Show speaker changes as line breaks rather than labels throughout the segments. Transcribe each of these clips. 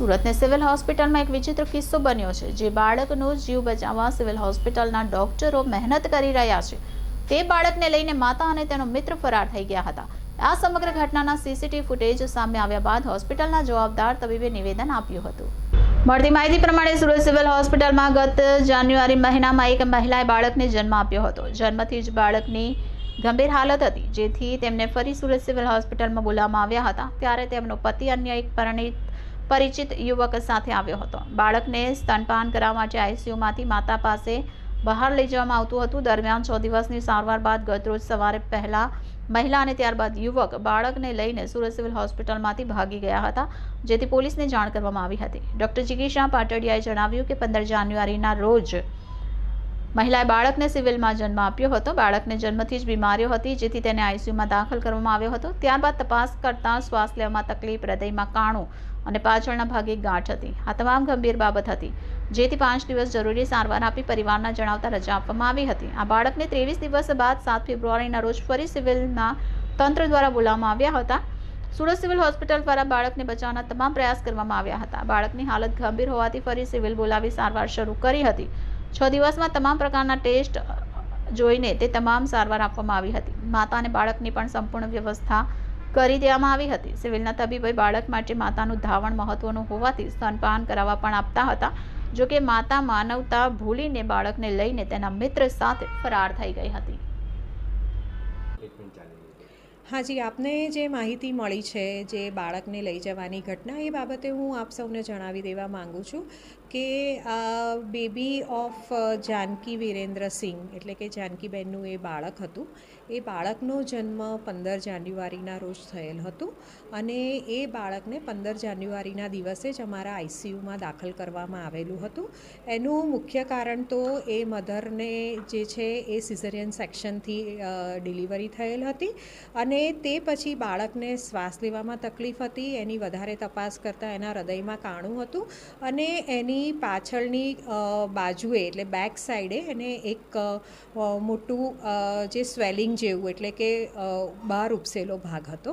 સુરતની સિવિલ હોસ્પિટલમાં એક વિચિત્ર કિસ્સો બન્યો છે, જે બાળકનો જીવ બચાવવા સિવિલ હોસ્પિટલના ડોક્ટરો મહેનત કરી રહ્યા છે. તે બાળકને લઈને માતા અને તેનો મિત્ર ફરાર થઈ ગયા હતા. આ સમગ્ર ઘટનાના સીસીટીવી ફૂટેજ સામે આવ્યા બાદ હોસ્પિટલના જવાબદાર તબીબે નિવેદન આપ્યું હતું. મળતી માહિતી પ્રમાણે સુરત સિવિલ હોસ્પિટલમાં ગત જાન્યુઆરી મહિનામાં એક મહિલાએ બાળકને જન્મ આપ્યો હતો. જન્મથી જ બાળકની ગંભીર હાલત હતી, જેથી તેમને ફરી સુરત સિવિલ હોસ્પિટલમાં બોલાવવામાં આવ્યા હતા. ત્યારે તેમનો પતિ અન્ય એક પરિણીત પરિચિત યુવક સાથે આવ્યો હતો. બાળકને સ્તનપાન કરાવવા માટે આઈસીયુમાંથી માતા પાસે બહાર લઈ જવામાં આવતું હતું. દરમિયાન છ દિવસની સારવાર બાદ ગતરોજ સવારે પહેલાં મહિલા અને ત્યારબાદ યુવક બાળકને લઈને સુરત સિવિલ હોસ્પિટલમાંથી ભાગી ગયા હતા, જેથી પોલીસને જાણ કરવામાં આવી હતી. ડોક્ટર જિગીશા પાટડિયાએ જણાવ્યું કે પંદર જાન્યુઆરીના રોજ મહિલાએ બાળકને સિવિલમાં જન્મ આપ્યો હતો. બાળકને જન્મથી જ બીમારીઓ હતી, જેથી તેને આઈસીયુમાં દાખલ કરવામાં આવ્યો હતો. ત્યારબાદ તપાસ કરતાં શ્વાસ લેવામાં તકલીફ, હૃદયમાં કાણું અને પાછળના ભાગે ગાંઠ હતી. આ તમામ ગંભીર બાબત હતી, જેથી પાંચ દિવસ જરૂરી સારવાર આપી પરિવારના જણાવતા રજા આપવામાં આવી હતી. આ બાળકને ત્રેવીસ દિવસ બાદ સાત ફેબ્રુઆરીના રોજ ફરી સિવિલના તંત્ર દ્વારા બોલાવવામાં આવ્યા હતા. સુરત સિવિલ હોસ્પિટલ દ્વારા બાળકને બચાવવાના તમામ પ્રયાસ કરવામાં આવ્યા હતા. બાળકની હાલત ગંભીર હોવાથી ફરી સિવિલ બોલાવી સારવાર શરૂ કરી હતી. છ દિવસમાં તમામ પ્રકારના ટેસ્ટ જોઈને તે તમામ સારવાર આપવામાં આવી હતી. માતા અને બાળકની પણ સંપૂર્ણ વ્યવસ્થા કરી દેવામાં આવી હતી. સિવિલના તબીબે બાળક માટે માતાનું ધાવણ મહત્વનું હોવાથી સ્તનપાન કરાવવા પણ આપતા હતા. જોકે માતા માનવતા ભૂલીને બાળકને લઈને તેના મિત્ર સાથે ફરાર થઈ ગઈ હતી.
હાજી આપને જે માહિતી મળી છે જે બાળકને લઈ જવાની ઘટના, એ બાબતે હું આપ સૌને જણાવી દેવા માગું છું. કે આ બેબી ઓફ જાનકી વિરેન્દ્ર સિંહ, એટલે કે જાનકીબેનનું એ બાળક હતું. એ બાળકનો જન્મ પંદર જાન્યુઆરીના રોજ થયેલ હતું અને એ બાળકને પંદર જાન્યુઆરીના દિવસે જ અમારા આઈસીયુમાં દાખલ કરવામાં આવેલું હતું. એનું મુખ્ય કારણ તો એ મધરને જે છે એ સિઝરિયન સેક્શનથી ડિલિવરી થયેલ હતી અને તે પછી બાળકને શ્વાસ લેવામાં તકલીફ હતી. એની વધારે તપાસ કરતાં એના હૃદયમાં કાણું હતું અને એની પાછળની બાજુએ, એટલે બેક સાઈડે એને એક મોટું જે સ્વેલિંગ જેવું, એટલે કે બહાર ઉપસેલો ભાગ હતો.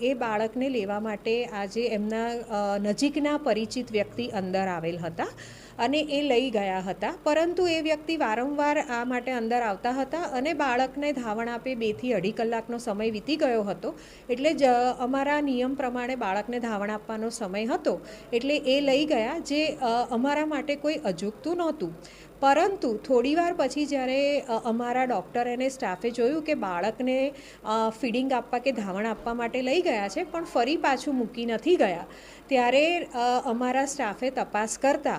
એ બાળકને લેવા માટે આજે એમના નજીકના પરિચિત વ્યક્તિ અંદર આવેલ હતા. અને એ લઈ ગયા હતા. પરંતુ એ વ્યક્તિ વારંવાર આ માટે અંદર આવતા હતા અને બાળકને ધાવણ આપે બેથી અઢી કલાકનો સમય વીતી ગયો હતો. એટલે જ અમારા નિયમ પ્રમાણે બાળકને ધાવણ આપવાનો સમય હતો. એટલે એ લઈ ગયા જે અમારા માટે કોઈ અજુગતું નહોતું. પરંતુ થોડીવાર પછી જ્યારે અમારા ડૉક્ટર અને સ્ટાફે જોયું કે બાળકને ફીડિંગ આપવા કે ધાવણ આપવા માટે લઈ ગયા છે, પણ ફરી પાછું મૂકી નથી ગયા. ત્યારે અમારા સ્ટાફે તપાસ કરતા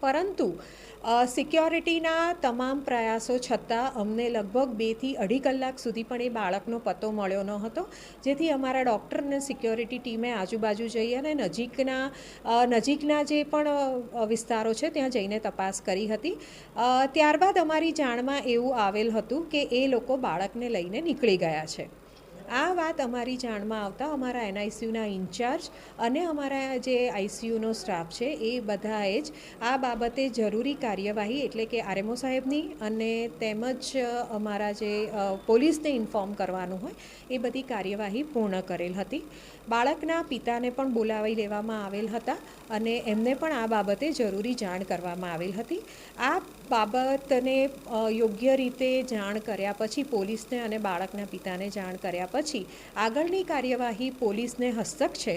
પરંતુ સિક્યોરિટીના તમામ પ્રયાસો છતાં અમને લગભગ બેથી અઢી કલાક સુધી પણ એ બાળકનો પતો મળ્યો ન હતો. જેથી અમારા ડૉક્ટર અને સિક્યોરિટી ટીમે આજુબાજુ જઈ અને નજીકના નજીકના જે પણ વિસ્તારો છે ત્યાં જઈને તપાસ કરી હતી. ત્યારબાદ અમારી જાણમાં એવું આવેલ હતું કે એ લોકો બાળકને લઈને નીકળી ગયા છે. આ વાત અમારી જાણમાં આવતા અમારા એનઆઈસીયુના ઇન્ચાર્જ અને અમારા જે આઈસીયુનો સ્ટાફ છે, એ બધાએ જ આ બાબતે જરૂરી કાર્યવાહી એટલે કે આરએમઓ સાહેબની અને તેમજ અમારા જે પોલીસને ઇન્ફોર્મ કરવાનું હોય, એ બધી કાર્યવાહી પૂર્ણ કરેલ હતી. બાળકના પિતાને પણ બોલાવી લેવામાં આવેલ હતા અને એમને પણ આ બાબતે જરૂરી જાણ કરવામાં આવેલ હતી. આ બાબતને યોગ્ય રીતે જાણ કર્યા પછી પોલીસને અને બાળકના પિતાને જાણ કર્યા પછી આગળની કાર્યવાહી પોલીસને હસ્તક છે.